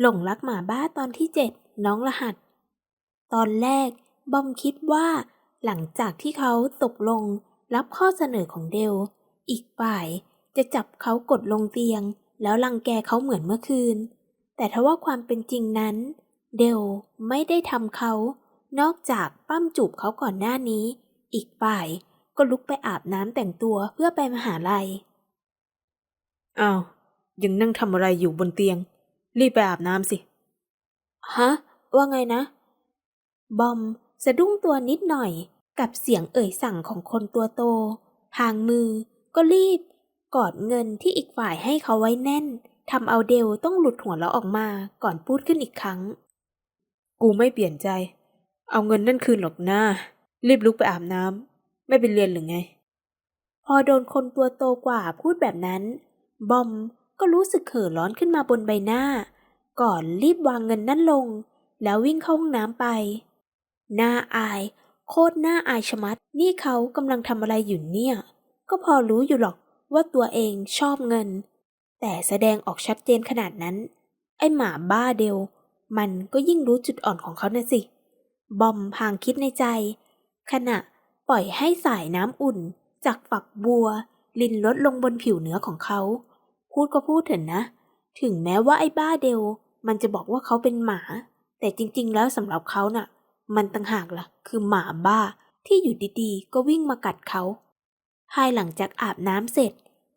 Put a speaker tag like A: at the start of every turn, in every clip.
A: หลงรักหมาบ้าตอนที่เจ็ดน้องรหัส ตอนแรกบอมคิดว่า หลังจากที่เขาตกลงรับข้อเสนอของเดล อีกฝ่ายจะจับเขากดลงเตียง แล้วรังแกเขาเหมือนเมื่อคืน แต่ทว่าความเป็นจริงนั้น เดลไม่ได้ทำเขา นอกจากปั้มจูบเขาก่อนหน้านี้ อีกฝ่ายก็ลุกไปอาบน้ำแต่งตัวเพื่อไปมหาลัย
B: อ้าวยังนั่งทำอะไรอยู่บนเตียง รีบไปอาบน้ำสิ
A: ฮะ ว่าไงนะ บอมสะดุ้งตัวนิดหน่อยกับเสียงเอ่ยสั่งของคนตัวโต พางมือก็รีบ กอดเงินที่อีกฝ่ายให้เขาไว้แน่นทำเอาเดลต้องหลุดหัวเราะออกมาก่อนพูดขึ้นอีกครั้ง
B: กูไม่เปลี่ยนใจ เอาเงินนั่นคืนหรอกหน้ารีบลุกไปอาบน้ำไม่ไปเรียนหรือไง
A: พอโดนคนตัวโตกว่าพูดแบบนั้น บอม ก็รู้สึกเข่อร้อนขึ้นมาบนใบหน้า ก่อนรีบวางเงินนั่นลง แล้ววิ่งเข้าห้องน้ำไป หน้าอาย โคตรหน้าอายชะมัด นี่เขากำลังทำอะไรอยู่เนี่ย ก็พอรู้อยู่หรอกว่าตัวเองชอบเงิน แต่แสดงออกชัดเจนขนาดนั้น ไอหมาบ้าเดียว มันก็ยิ่งรู้จุดอ่อนของเขาน่ะสิ บอมพางคิดในใจ ขณะปล่อยให้สายน้ำอุ่นจากฝักบัว ลินลดลงบนผิวเนื้อของเขา พูดก็พูดเถอะนะ ถึงแม้ว่าไอ้บ้าเดวมันจะบอกว่าเขาเป็นหมา แต่จริง ๆ แล้วสำหรับเขาน่ะ มันต่างหากล่ะ คือหมาบ้าที่อยู่ดีๆ ก็วิ่งมากัดเขา ภายหลังจากอาบน้ำเสร็จ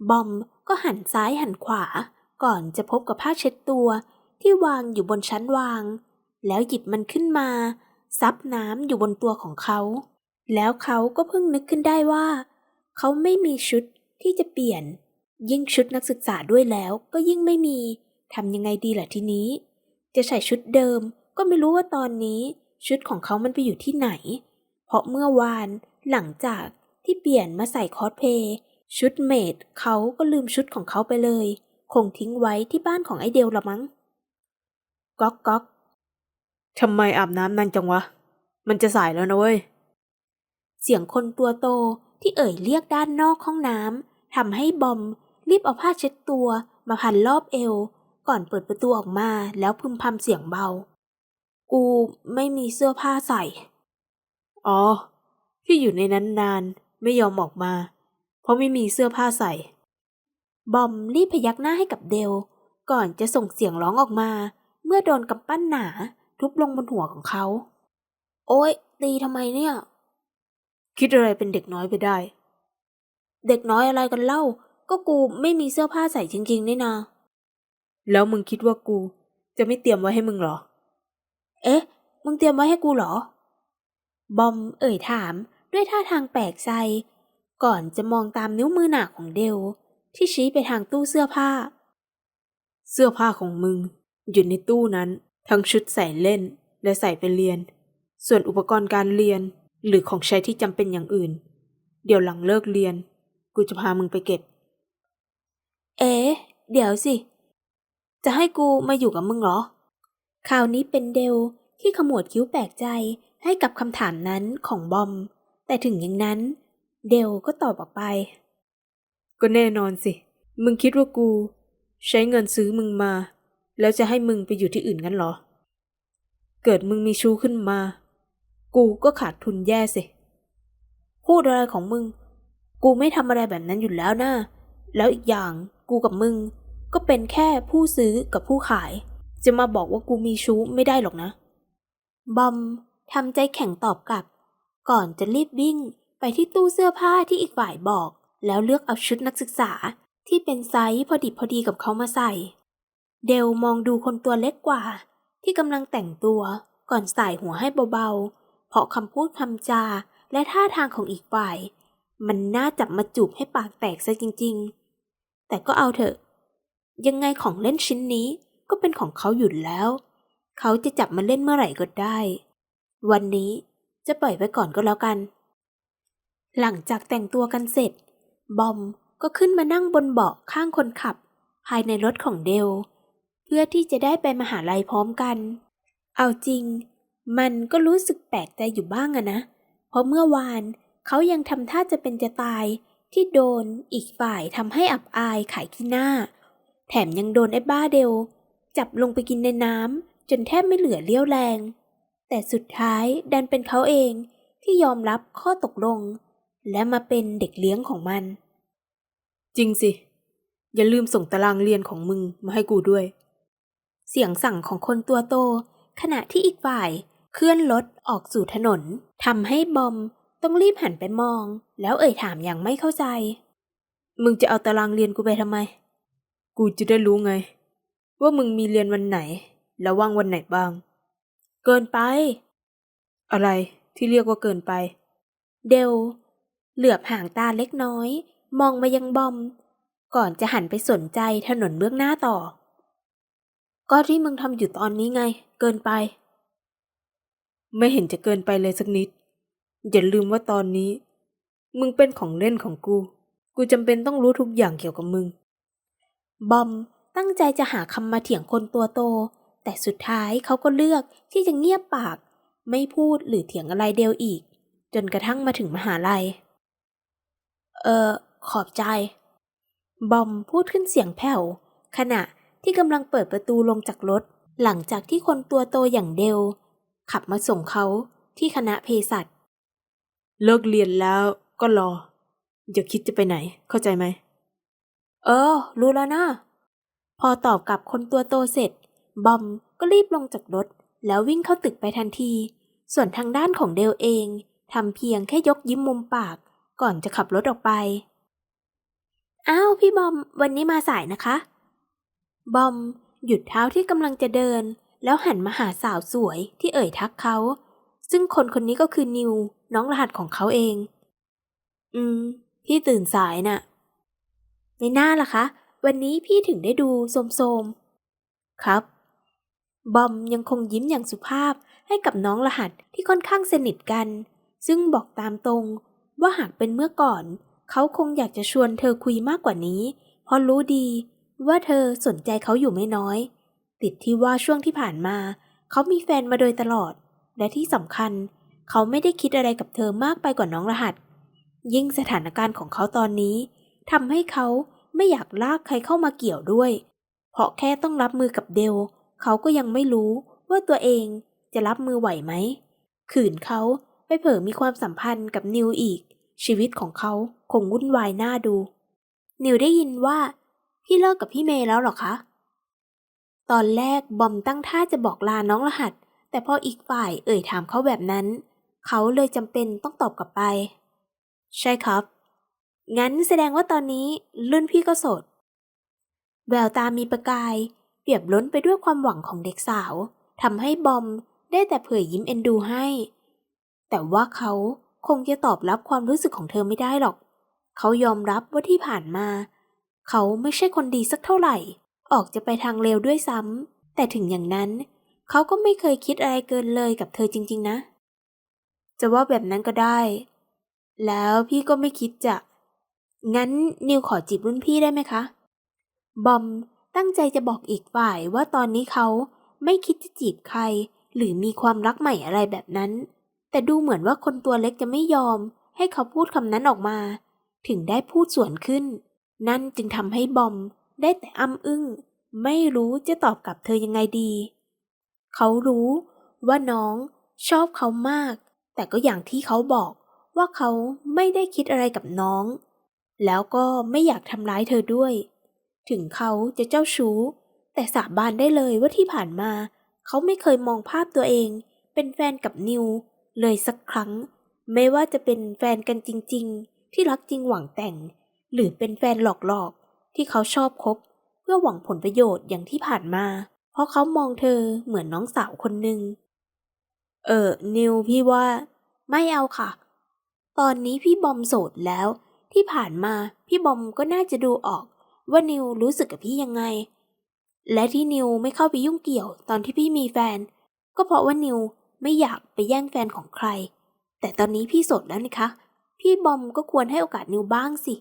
A: บอมก็หันซ้ายหันขวา ก่อนจะพบกับผ้าเช็ดตัวที่วางอยู่บนชั้นวาง แล้วหยิบมันขึ้นมา ซับน้ำอยู่บนตัวของเขา แล้วเขาก็เพิ่งนึกขึ้นได้ว่า เขาไม่มีชุดที่จะเปลี่ยน ยิ่งชุดนักศึกษาด้วยแล้วก็ยิ่งไม่มี ทำยังไงดีล่ะทีนี้ จะใส่ชุดเดิมก็ไม่รู้ว่าตอนนี้ชุดของเขามันไปอยู่ที่ไหน เพราะเมื่อวานหลังจากที่เปลี่ยนมาใส่คอสเพลย์ชุดเมดเขาก็ลืมชุดของเขาไปเลย คงทิ้งไว้ที่บ้านของไอเดลละมั้ง ก๊อกก๊อก
B: ทำไมอาบน้ำนานจังวะ มันจะสายแล้วนะเว้ย
A: เสียงคนตัวโตที่เอ่ยเรียกด้านนอกห้องน้ำทำให้บอม รีบเอาผ้าเช็ดตัวมาพันรอบเอว ก่อนเปิดประตูออกมาแล้วพึมพำเสียงเบา กูไม่มีเสื้อผ้าใส่
B: อ๋อที่อยู่ในนั้นนานไม่ยอมออกมา เพราะไม่มีเสื้อผ้าใส่
A: บอมรีบพยักหน้าให้กับเดล ก่อนจะส่งเสียงร้องออกมา เมื่อโดนกำปั้นหนาทุบลงบนหัวของเขา โอ๊ย ตีทำไมเนี่ย
B: คิดอะไรเป็นเด็กน้อยไปได้
A: เด็กน้อยอะไรกันเล่า ก็กูไม่มีเสื้อผ้าใส่จริงๆนี่นา
B: แล้วมึงคิดว่ากู จะไม่เตรียมไว้ให้มึงเหรอ
A: เอ๊ะ มึงเตรียมไว้ให้กูเหรอ บอมเอ่ยถามด้วยท่าทางแปลกใจ ก่อนจะมองตามนิ้วมือหนักของเดลที่ชี้ไปทางตู้เสื้อผ้า
B: เสื้อผ้าของมึง อยู่ในตู้นั้น ทั้งชุดใส่เล่นและใส่ไปเรียน ส่วนอุปกรณ์การเรียนหรือของใช้ที่จำเป็นอย่างอื่น เดี๋ยวหลังเลิกเรียน กูจะพามึงไปเก็บ
A: เอ๊เดี๋ยวสิ จะให้กูมาอยู่กับมึงเหรอ คราวนี้เป็นเดลที่ขมวดคิ้วแปลกใจให้กับคำถามนั้นของบอม แต่ถึงอย่างนั้น เดลก็ตอบออกไป
B: ก็แน่นอนสิ มึงคิดว่ากู ใช้เงินซื้อมึงมา แล้วจะให้มึงไปอยู่ที่อื่นงั้นเหรอ เกิดมึงมีชู้ขึ้นมา กูก็ขาดทุนแย่สิ
A: พูดอะไรของมึง กูไม่ทำอะไรแบบนั้นอยู่แล้วนะ แล้วอีกอย่าง กูกับมึง ก็เป็นแค่ผู้ซื้อกับผู้ขาย จะมาบอกว่ากูมีชู้ไม่ได้หรอกนะ บอมทำใจแข็งตอบกลับ ก่อนจะรีบวิ่งไปที่ตู้เสื้อผ้าที่อีกฝ่ายบอก แล้วเลือกเอาชุดนักศึกษาที่เป็นไซส์พอดิบพอดีกับเขามาใส่ เดลมองดูคนตัวเล็กกว่า ที่กำลังแต่งตัวก่อนใส่หัวให้เบาๆ เพราะคำพูดคำจาและท่าทางของอีกฝ่าย มันน่าจับมาจูบให้ปากแตกซะจริง ๆ แต่ก็เอาเถอะ ยังไงของเล่นชิ้นนี้ก็เป็นของเขาอยู่แล้ว เขาจะจับมาเล่นเมื่อไหร่ก็ได้ วันนี้จะปล่อยไว้ก่อนก็แล้วกัน หลังจากแต่งตัวกันเสร็จ บอมก็ขึ้นมานั่งบนเบาะข้างคนขับ ภายในรถของเดล เพื่อที่จะได้ไปมหาลัยพร้อมกัน เอาจริง มันก็รู้สึกแปลกใจอยู่บ้างอะนะ เพราะเมื่อวานเขายังทำท่าจะเป็นจะตาย ที่โดนอีกฝ่ายทำให้อับอายขายขี้หน้า แถมยังโดนไอ้บ้าเดลจับลงไปกินในน้ำจนแทบไม่เหลือเลี้ยวแรง แต่สุดท้ายดันเป็นเขาเองที่ยอมรับข้อตกลง และมาเป็นเด็กเลี้ยงของมัน
B: จริงสิ อย่าลืมส่งตารางเรียนของมึงมาให้กูด้วย
A: เสียงสั่งของคนตัวโต ขณะที่อีกฝ่ายเคลื่อนรถออกสู่ถนนทำให้บอม ต้องรีบหันไปมอง แล้วเอ่ยถามอย่างไม่เข้าใจ
B: มึงจะเอาตารางเรียนกูไปทำไม กูจะได้รู้ไง ว่ามึงมีเรียนวันไหน แล้วว่างวันไหนบ้าง
A: เกินไป
B: อะไรที่เรียกว่าเกินไป
A: เดลเหลือบห่างตาเล็กน้อย มองมายังบอม ก่อนจะหันไปสนใจถนนเบื้องหน้าต่อ ก็ที่มึงทำอยู่ตอนนี้ไง เกินไป
B: ไม่เห็นจะเกินไปเลยสักนิด อย่าลืมว่าตอนนี้ มึงเป็นของเล่นของกู กูจำเป็นต้องรู้ทุกอย่างเกี่ยวกับมึง
A: บอมตั้งใจจะหาคำมาเถียงคนตัวโต แต่สุดท้ายเขาก็เลือกที่จะเงียบปาก ไม่พูดหรือเถียงอะไรเดลอีก จนกระทั่งมาถึงมหาลัย เออขอบใจ บอมพูดขึ้นเสียงแผ่ว ขณะที่กำลังเปิดประตูลงจากรถ หลังจากที่คนตัวโตอย่างเดลขับมาส่งเขาที่คณะเภสัช
B: เลิกเรียนแล้วก็รอ อย่าคิดจะไปไหน เข้าใจไหม
A: เออ รู้แล้วนะ พอตอบกับคนตัวโตเสร็จ บอมก็รีบลงจากรถ แล้ววิ่งเข้าตึกไปทันที ส่วนทางด้านของเดลเองทำเพียงแค่ยกยิ้มมุมปาก ก่อนจะขับรถออกไปอ้าวพี่บอม วันนี้มาสายนะคะ บอม หยุดเท้าที่กำลังจะเดิน แล้วหันมาหาสาวสวยที่เอ่ยทักเขา ซึ่งคนคนนี้ก็คือนิว น้องรหัสของเขาเอง อืม พี่ตื่นสายน่ะไม่น่าล่ะคะ วันนี้พี่ถึงได้ดูโสมๆ ครับ บอมยังคงยิ้มอย่างสุภาพให้กับน้องรหัสที่ค่อนข้างสนิทกัน ซึ่งบอกตามตรงว่าหากเป็นเมื่อก่อน เขาคงอยากจะชวนเธอคุยมากกว่านี้ เพราะรู้ดีว่าเธอสนใจเขาอยู่ไม่น้อย ติดที่ว่าช่วงที่ผ่านมา เขามีแฟนมาโดยตลอด และที่สำคัญเขาไม่ได้คิดอะไรกับเธอมากไปกว่าน้องรหัส ยิ่งสถานการณ์ของเขาตอนนี้ทำให้เขาไม่อยากลากใครเข้ามาเกี่ยวด้วย เพราะแค่ต้องรับมือกับเดล เขาก็ยังไม่รู้ว่าตัวเองจะรับมือไหวไหม ขืนเขาไปเผลอมีความสัมพันธ์กับนิวอีก ชีวิตของเขาคงวุ่นวายหน่าดู นิวได้ยินว่า พี่เลิกกับพี่เมย์แล้วหรอคะ ตอนแรกบอมตั้งท่าจะบอกลาน้องรหัส แต่พออีกฝ่ายเอ่ยถามเขาแบบนั้น เขาเลยจำเป็นต้องตอบกลับไป ใช่ครับ งั้นแสดงว่าตอนนี้รุ่นพี่ก็โสด แววตามีประกาย เปียบล้นไปด้วยความหวังของเด็กสาวทำให้บอมได้แต่เผยยิ้มเอ็นดูให้ แต่ว่าเขาคงจะตอบรับความรู้สึกของเธอไม่ได้หรอก เขายอมรับว่าที่ผ่านมา เขาไม่ใช่คนดีสักเท่าไหร่ ออกจะไปทางเลวด้วยซ้ำแต่ถึงอย่างนั้น เขาก็ไม่เคยคิดอะไรเกินเลยกับเธอจริง ๆ นะ จะว่าแบบนั้นก็ได้ แล้วพี่ก็ไม่คิดจะ งั้นนิวขอจีบรุ่นพี่ได้ไหมคะ บอมตั้งใจจะบอกอีกฝ่ายว่าตอนนี้เขาไม่คิดจะจีบใคร หรือมีความรักใหม่อะไรแบบนั้น แต่ดูเหมือนว่าคนตัวเล็กจะไม่ยอม ให้เขาพูดคำนั้นออกมา ถึงได้พูดสวนขึ้น นั่นจึงทำให้บอมได้แต่อ้ำอึ้ง ไม่รู้จะตอบกลับเธอยังไงดี เขารู้ว่าน้องชอบเขามาก แต่ก็อย่างที่เขาบอกว่าเขาไม่ได้คิดอะไรกับน้อง แล้วก็ไม่อยากทำร้ายเธอด้วย ถึงเขาจะเจ้าชู้ แต่สาบานได้เลยว่าที่ผ่านมา เขาไม่เคยมองภาพตัวเอง เป็นแฟนกับนิว เลยสักครั้ง ไม่ว่าจะเป็นแฟนกันจริง ๆ ที่รักจริงหวังแต่ง หรือเป็นแฟนหลอกๆ ที่เขาชอบคบ เพื่อหวังผลประโยชน์อย่างที่ผ่านมา เพราะเขามองเธอเหมือนน้องสาวคนหนึ่งเออนิวพี่ว่า ไม่เอาค่ะ ตอนนี้พี่บอมโสดแล้ว ที่ผ่านมาพี่บอมก็น่าจะดูออก ว่านิวรู้สึกกับพี่ยังไง และที่นิวไม่เข้าไปยุ่งเกี่ยวตอนที่พี่มีแฟน ก็เพราะว่านิวไม่อยากไปแย่งแฟนของใคร แต่ตอนนี้พี่โสดแล้วนี่คะ พี่บอมก็ควรให้โอกาสนิวบ้างสิ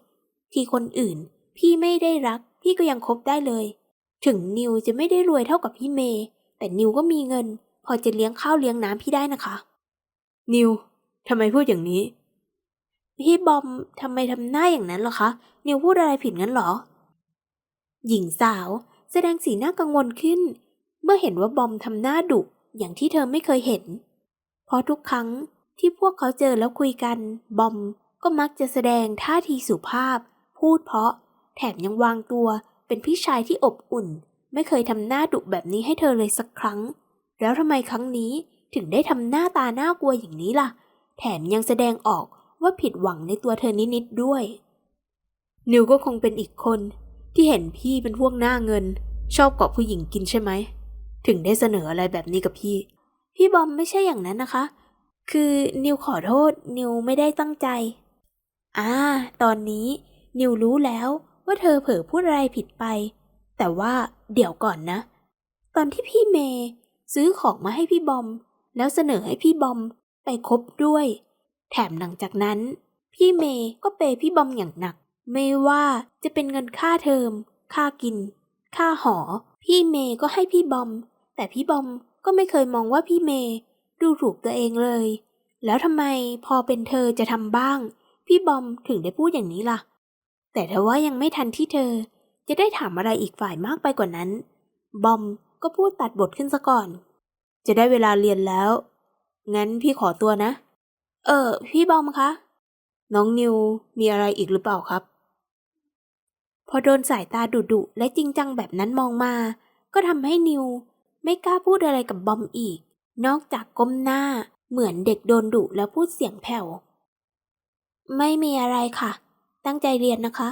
A: ที่คนอื่น พี่ไม่ได้รัก พี่ก็ยังคบได้เลย ถึงนิวจะไม่ได้รวยเท่ากับพี่เมย์แต่นิวก็มีเงิน พอจะเลี้ยงข้าวเลี้ยงน้ำพี่ได้นะคะ
B: นิว ทำไมพูดอย่างนี้
A: พี่บอมทำไมทำหน้าอย่างนั้นหรอคะ นิวพูดอะไรผิดงั้นหรอ หญิงสาวแสดงสีหน้ากังวลขึ้น เมื่อเห็นว่าบอมทำหน้าดุอย่างที่เธอไม่เคยเห็น เพราะทุกครั้งที่พวกเขาเจอแล้วคุยกัน บอมก็มักจะแสดงท่าทีสุภาพ พูดเพราะ แถมยังวางตัวเป็นพี่ชายที่อบอุ่น ไม่เคยทำหน้าดุแบบนี้ให้เธอเลยสักครั้ง แล้วทำไมครั้งนี้ถึงได้ทำหน้าตาหน่ากลัวอย่างนี้ล่ะ แถมยังแสดงออกว่าผิดหวังในตัวเธอนิดๆด้วย
B: นิวก็คงเป็นอีกคนที่เห็นพี่เป็นพวกหน้าเงิน ชอบเกาะผู้หญิงกินใช่ไหม ถึงได้เสนออะไรแบบนี้กับพี่
A: พี่บอมไม่ใช่อย่างนั้นนะคะ คือนิวขอโทษ นิวไม่ได้ตั้งใจอ่าตอนนี้ นิวรู้แล้วว่าเธอเผลอพูดอะไรผิดไป แต่ว่าเดี๋ยวก่อนนะ ตอนที่พี่เมย์ซื้อของมาให้พี่บอม แล้วเสนอให้พี่บอม ไปคบด้วย แถมหลังจากนั้น พี่เมย์ก็เปย์พี่บอมอย่างหนัก ไม่ว่าจะเป็นเงินค่าเทอม ค่ากิน ค่าหอ พี่เมย์ก็ให้พี่บอม แต่พี่บอมก็ไม่เคยมองว่าพี่เมย์ดูถูกตัวเองเลย แล้วทำไมพอเป็นเธอจะทำบ้าง พี่บอมถึงได้พูดอย่างนี้ล่ะ แต่ถ้าว่ายังไม่ทันที่เธอ จะได้ถามอะไรอีกฝ่ายมากไปกว่านั้น บอมก็พูดตัดบทขึ้นซะก่อน
B: จะได้เวลาเรียนแล้ว งั้นพี่ขอตัวนะ
A: เออ พี่บอมคะ
B: น้องนิวมีอะไรอีกหรือเปล่าครับ
A: พอโดนสายตาดุดุและจริงจังแบบนั้นมองมา ก็ทำให้นิว ไม่กล้าพูดอะไรกับบอมอีก นอกจากก้มหน้าเหมือนเด็กโดนดุแล้วพูดเสียงแผ่ว ไม่มีอะไรค่ะ ตั้งใจเรียนนะคะ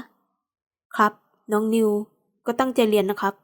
B: ครับ น้องนิว ก็ตั้งใจเรียนนะครับ